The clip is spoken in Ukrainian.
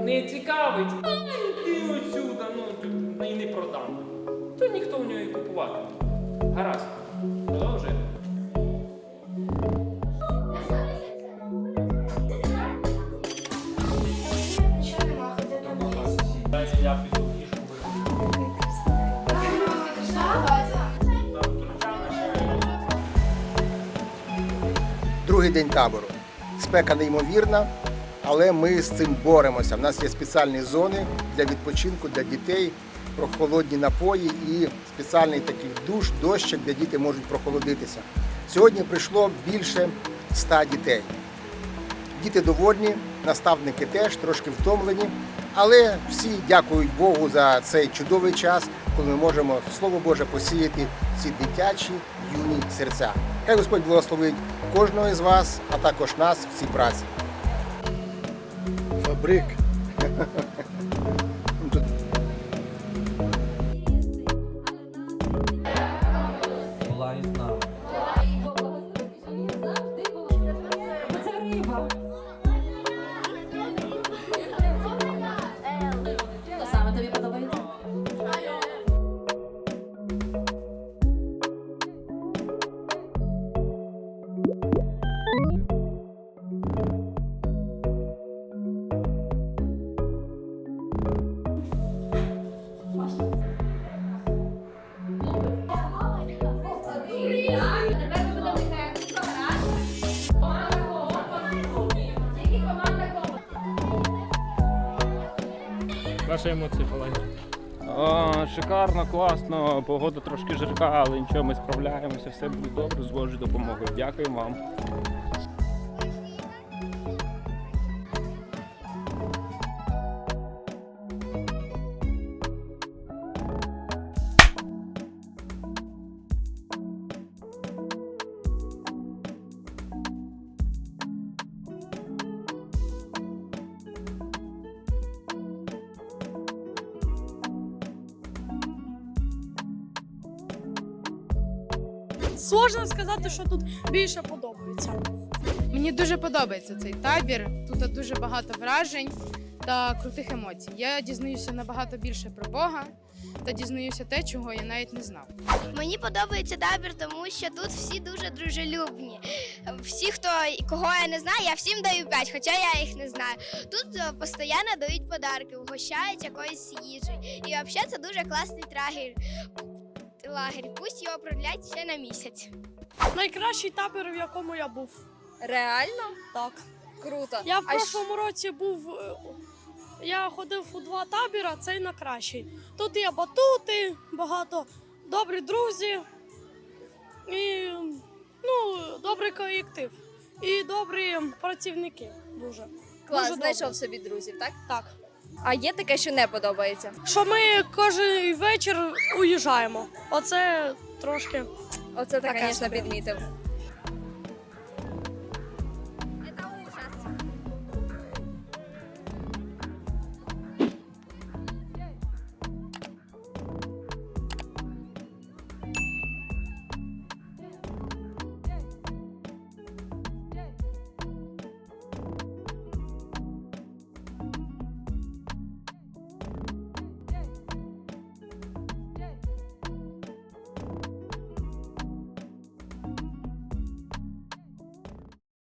Не цікавить. Ай, ти отсюда, ну і не продам. То ніхто в нього і купувати. Гаразд. До місця. Я піду Другий день табору. Спека неймовірна, але ми з цим боремося. У нас є спеціальні зони для відпочинку для дітей, прохолодні напої і спеціальний такий душ, дощик, де діти можуть прохолодитися. Сьогодні прийшло більше ста дітей. Діти довольні, наставники теж трошки втомлені, але всі дякують Богу за цей чудовий час, коли ми можемо Слово Боже посіяти ці дитячі юні серця. Хай Господь благословить кожного із вас, а також нас в цій праці. Фабрик. Що саме тобі подобається? Ваші емоції, Паленька. Шикарно, класно. Погода трошки жарка, але нічого, ми справляємося, все буде добре з Божою допомогою. Дякую вам. Сложно сказати, що тут більше подобається. Мені дуже подобається цей табір. Тут дуже багато вражень та крутих емоцій. Я дізнаюся набагато більше про Бога та дізнаюся те, чого я навіть не знав. Мені подобається табір, тому що тут всі дуже дружелюбні. Всі, хто кого я не знаю, я всім даю 5, хоча я їх не знаю. Тут е, постійно дають подарки, угощають якоюсь їжею. І взагалі це дуже класний трагер. Лагерь. Пусть його продлять ще на місяць. Найкращий табір, в якому я був. Реально? Так. Круто. Я в А прошлому році був. е, Я ходив у два табіра, цей на кращий. Тут є батути, багато добрі друзі і ну, добрий колектив. І добрі працівники. Дуже. Клас, дуже знайшов добре. собі друзів, так? Так. А є таке, що не подобається. Що ми кожен вечір уїжджаємо. Оце трошки. Оце ти, звісно, підмітив.